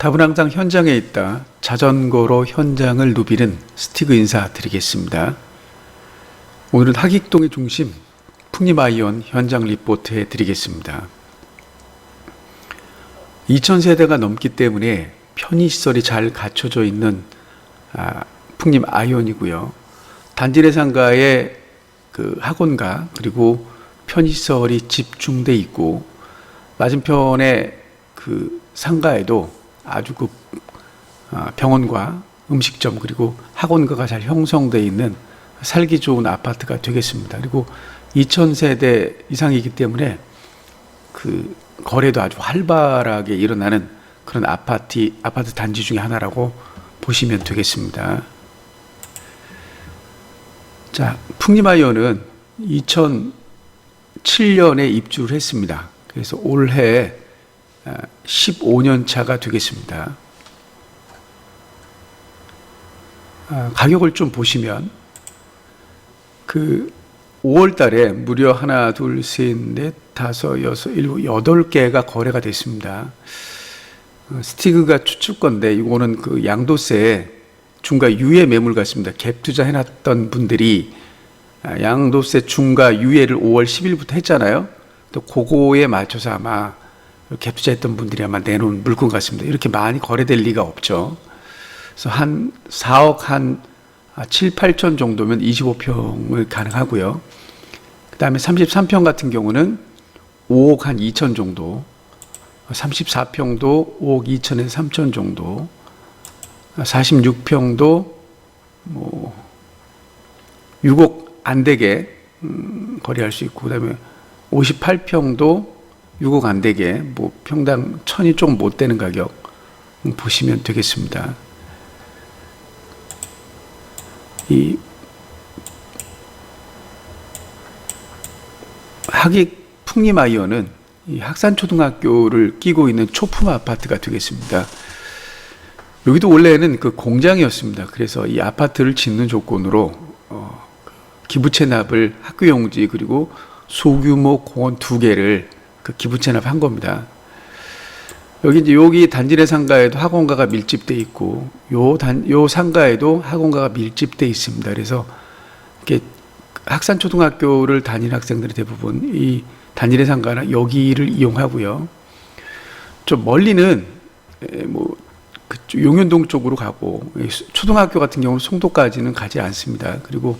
답은 항상 현장에 있다. 자전거로 현장을 누비는 스티그 인사 드리겠습니다. 오늘은 하객동의 중심 풍림아이온 현장 리포트 해 드리겠습니다. 2000세대가 넘기 때문에 편의시설이 잘 갖춰져 있는 아, 풍림 아이온이고요. 단지 내 상가에 그 학원가 그리고 편의시설이 집중돼 있고 맞은편에 그 상가에도 아주 그 아, 병원과 음식점 그리고 학원가가 잘 형성돼 있는 살기 좋은 아파트가 되겠습니다. 그리고 2000세대 이상이기 때문에 그 거래도 아주 활발하게 일어나는 그런 아파트 아파트 단지 중에 하나라고 보시면 되겠습니다. 자, 풍림아이언은 2007년에 입주를 했습니다. 그래서 올해 15년 차가 되겠습니다. 아, 가격을 좀 보시면 그 5월 달에 무려 하나, 둘, 셋, 넷, 다섯, 여섯, 일곱, 여덟 개가 거래가 됐습니다. 어, 스티그가 추출 건데 이거는 그 양도세 중과 유예 매물 같습니다. 갭 투자 해놨던 분들이 아, 양도세 중과 유예를 5월 10일부터 했잖아요. 또 그거에 맞춰서 아마 갭 투자했던 분들이 아마 내놓은 물건 같습니다. 이렇게 많이 거래될 리가 없죠. 그래서 한 4억 한 7, 8천 정도면 25평을 가능하고요. 그 다음에 33평 같은 경우는 5억 한 2천 정도, 34평도 5억 2천에서 3천 정도, 46평도 뭐 6억 안 되게 음, 거래할 수 있고, 그 다음에 58평도 6억 안 되게 뭐 평당 천이 조금 못 되는 가격 음, 보시면 되겠습니다. 이 학익 풍림 아이언은 이 학산초등학교를 끼고 있는 초품 아파트가 되겠습니다. 여기도 원래는 그 공장이었습니다. 그래서 이 아파트를 짓는 조건으로 어, 기부 체납을 학교 용지 그리고 소규모 공원 두 개를 그 기부 체납한 겁니다. 여기 이제 여기 단지 내 상가에도 학원가가 밀집돼 있고 요 단 요 상가에도 학원가가 밀집돼 있습니다. 그래서 이렇게 학산 초등학교를 다니는 학생들이 대부분 이 단지 내 상가나 여기를 이용하고요. 좀 멀리는 에, 뭐 그쪽 용현동 쪽으로 가고 초등학교 같은 경우는 송도까지는 가지 않습니다. 그리고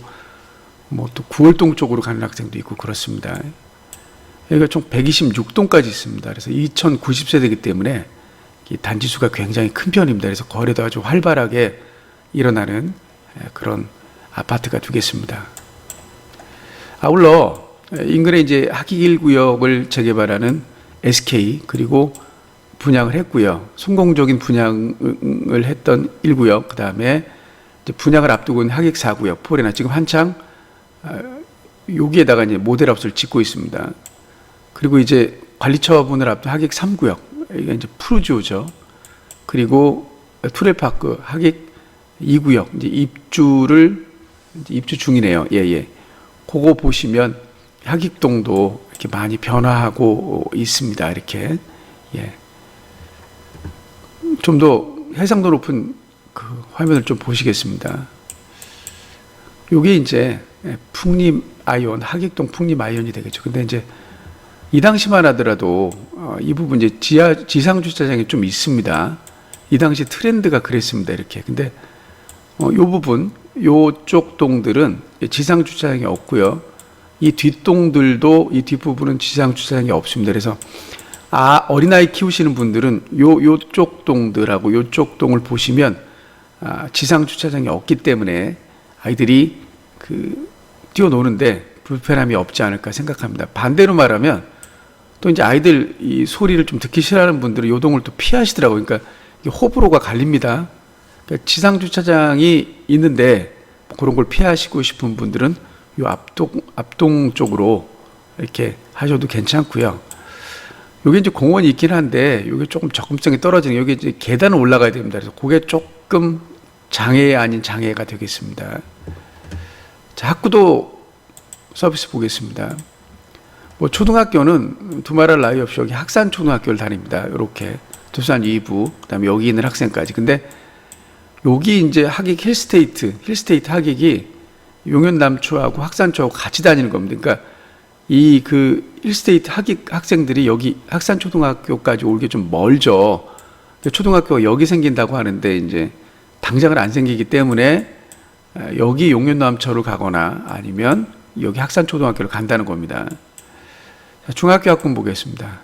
뭐 또 구월동 쪽으로 가는 학생도 있고 그렇습니다. 여기가 총 126동까지 있습니다. 그래서 2090세대이기 때문에 이 단지 수가 굉장히 큰 편입니다. 그래서 거래도 아주 활발하게 일어나는 그런 아파트가 되겠습니다. 아울러 인근에 이제 학기 1구역을 재개발하는 SK 그리고 분양을 했고요. 성공적인 분양을 했던 1구역 그 다음에 분양을 앞두고 있는 하객 4구역 폴에나 지금 한창 여기에다가 이제 모델하우스를 짓고 있습니다. 그리고 이제 관리처분을 앞둔 하객 3구역 이게 이제 푸르지오죠. 그리고 투레파크 하객 2구역 이제 입주를 이제 입주 중이네요. 예 예. 그거 보시면 하객동도 이렇게 많이 변화하고 있습니다. 이렇게 예. 좀 더 해상도 높은 그 화면을 좀 보시겠습니다. 요게 이제 풍림 아이온 하객동 풍림 아이온이 되겠죠. 근데 이제 이 당시만 하더라도 어, 이 부분 이제 지하 지상 주차장이 좀 있습니다. 이 당시 트렌드가 그랬습니다. 이렇게. 근데 어, 요 부분 요쪽 동들은 지상 주차장이 없고요. 이 뒷동들도 이 뒷부분은 지상 주차장이 없습니다. 그래서 아 어린아이 키우시는 분들은 요 요쪽 동들하고 요쪽 동을 보시면 아, 지상 주차장이 없기 때문에 아이들이 그 뛰어노는데 불편함이 없지 않을까 생각합니다. 반대로 말하면 또 이제 아이들 이 소리를 좀 듣기 싫어하는 분들은 요동을 또 피하시더라고요. 그러니까 호불호가 갈립니다. 그러니까 지상 주차장이 있는데 그런 걸 피하시고 싶은 분들은 요 앞동 앞동 쪽으로 이렇게 하셔도 괜찮고요. 여기 이제 공원이 있긴 한데 여기 조금 접근성이 떨어지는 여기 이제 계단을 올라가야 됩니다. 그래서 그게 조금 장애 아닌 장애가 되겠습니다. 자, 학구도 서비스 보겠습니다. 뭐 초등학교는 두말할 나위 없이 여기 학산 초등학교를 다닙니다. 이렇게 도산 2부, 그다음에 여기 있는 학생까지. 근데 여기 이제 학익 힐스테이트, 힐스테이트 학익이 용현 남초하고 학산초하고 같이 다니는 겁니다. 그러니까 이 그 힐스테이트 학익 학생들이 여기 학산초등학교까지 오기 좀 멀죠. 초등학교가 여기 생긴다고 하는데 이제 당장은 안 생기기 때문에 어, 여기 용현남초를 가거나 아니면 여기 학산초등학교를 간다는 겁니다. 자, 중학교 학군 보겠습니다.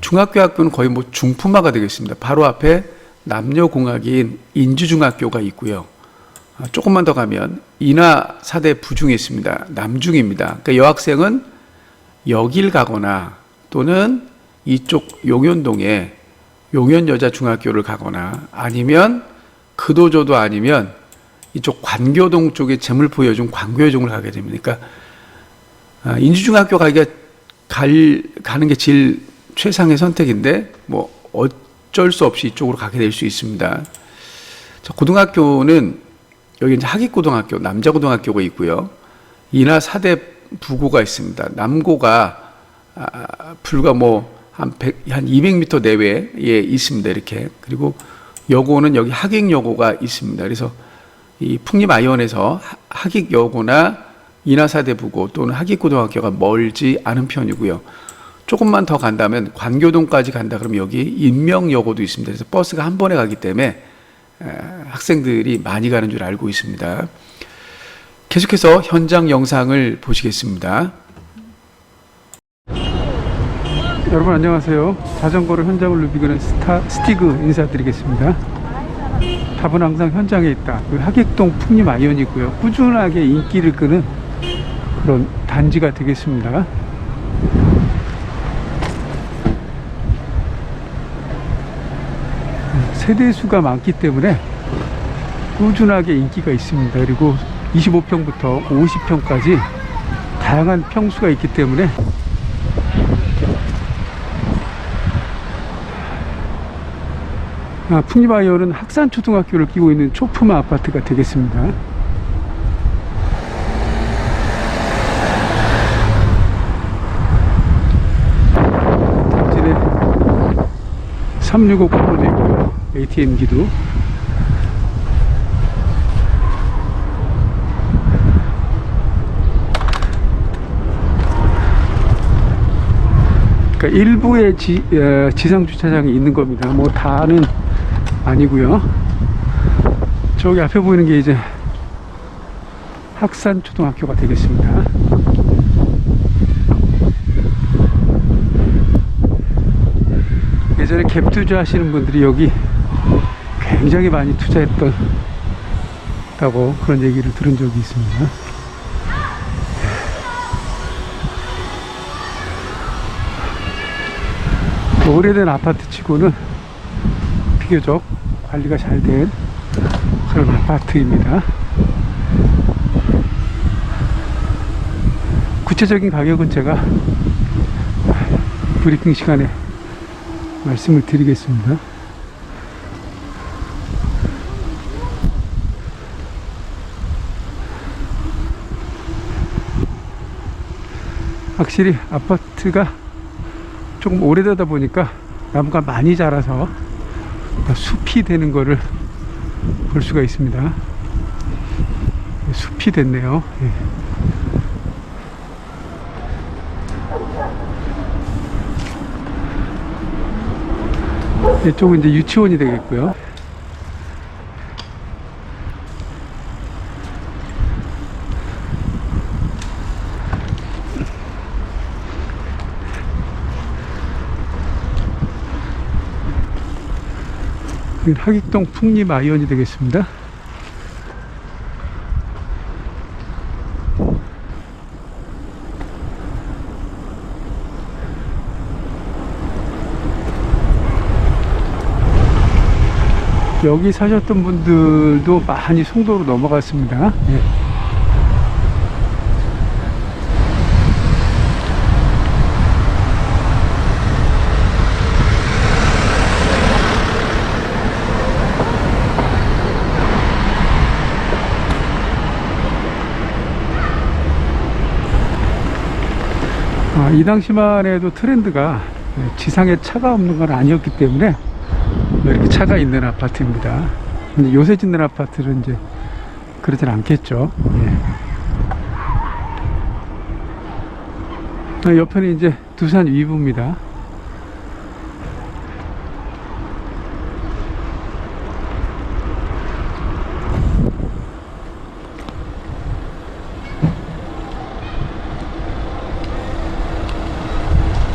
중학교 학교는 거의 뭐 중품화가 되겠습니다. 바로 앞에 남녀공학인 인주중학교가 있고요. 아, 조금만 더 가면 인하 사대 부중이 있습니다. 남중입니다. 그러니까 여학생은 여길 가거나 또는 이쪽 용현동에 용현여자중학교를 가거나 아니면 그도저도 아니면 이쪽 관교동 쪽에 재물포 여중 관교여중을 가게 됩니다. 그러니까 아, 인주중학교 가기가 갈 가는 게 제일 최상의 선택인데 뭐 어쩔 수 없이 이쪽으로 가게 될 수 있습니다. 자, 고등학교는 여기 이제 학익고등학교, 남자 고등학교가 있고요. 인하 사대 부고가 있습니다. 남고가 아, 불과 뭐한 100, 한 200m 내외에 있습니다. 이렇게 그리고 여고는 여기 학익여고가 있습니다. 그래서 이 풍림아이언에서 하- 학익여고나 인하사대부고 또는 학익고등학교가 멀지 않은 편이고요. 조금만 더 간다면 관교동까지 간다 그러면 여기 인명여고도 있습니다. 그래서 버스가 한 번에 가기 때문에 에, 학생들이 많이 가는 줄 알고 있습니다. 계속해서 현장 영상을 보시겠습니다. 여러분 안녕하세요. 자전거로 현장을 누비는 스타, 스티그 인사드리겠습니다. 답은 항상 현장에 있다. 그 하객동 풍림 아이언이고요. 꾸준하게 인기를 끄는 그런 단지가 되겠습니다. 세대 수가 많기 때문에 꾸준하게 인기가 있습니다. 그리고 25평부터 50평까지 다양한 평수가 있기 때문에 아, 풍리바이오는 학산초등학교를 끼고 있는 초품화 아파트가 되겠습니다. 단지에 365 건물도 있고요. ATM기도 그러니까 일부의 지, 어, 지상 주차장이 있는 겁니다. 뭐 다는 아니고요. 저기 앞에 보이는 게 이제 학산 초등학교가 되겠습니다. 예전에 갭 투자하시는 분들이 여기 굉장히 많이 투자했던 다고 그런 얘기를 들은 적이 있습니다. 오래된 아파트 치고는 비교적 관리가 잘 된 그런 아파트입니다. 구체적인 가격은 제가 브리핑 시간에 말씀을 드리겠습니다. 확실히 아파트가 조금 오래되다 보니까 나무가 많이 자라서 숲이 되는 거를 볼 수가 있습니다. 숲이 됐네요. 예. 이쪽은 이제 유치원이 되겠고요. 하객동 풍림 아이언이 되겠습니다. 여기 사셨던 분들도 많이 송도로 넘어갔습니다. 예. 아, 이 당시만 해도 트렌드가 지상에 차가 없는 건 아니었기 때문에 이렇게 차가 있는 아파트입니다. 근데 요새 짓는 아파트는 이제 그러진 않겠죠. 예. 아, 옆에는 이제 두산 위브입니다.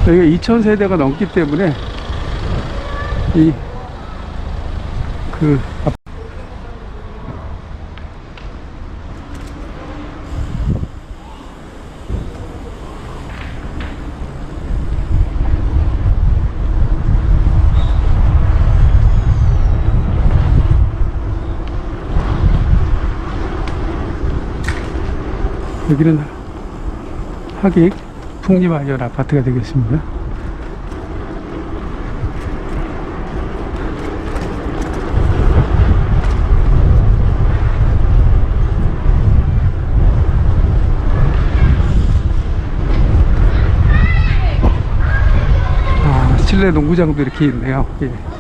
여기가 2000세대가 넘기 때문에 이 그 여기는 하객 풍림아이언 아파트가 되겠습니다. 아, 실내 농구장도 이렇게 있네요. 예.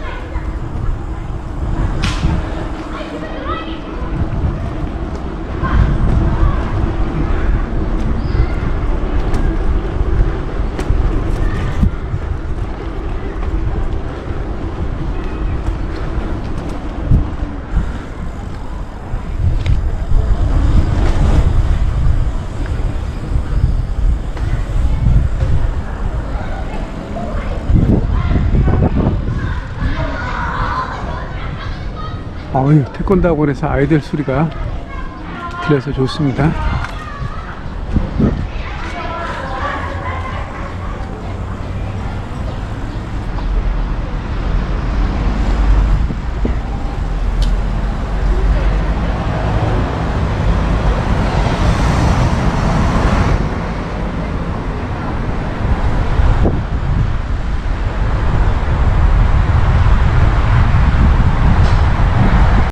어유 태권도 학원에서 아이들 소리가 들려서 좋습니다.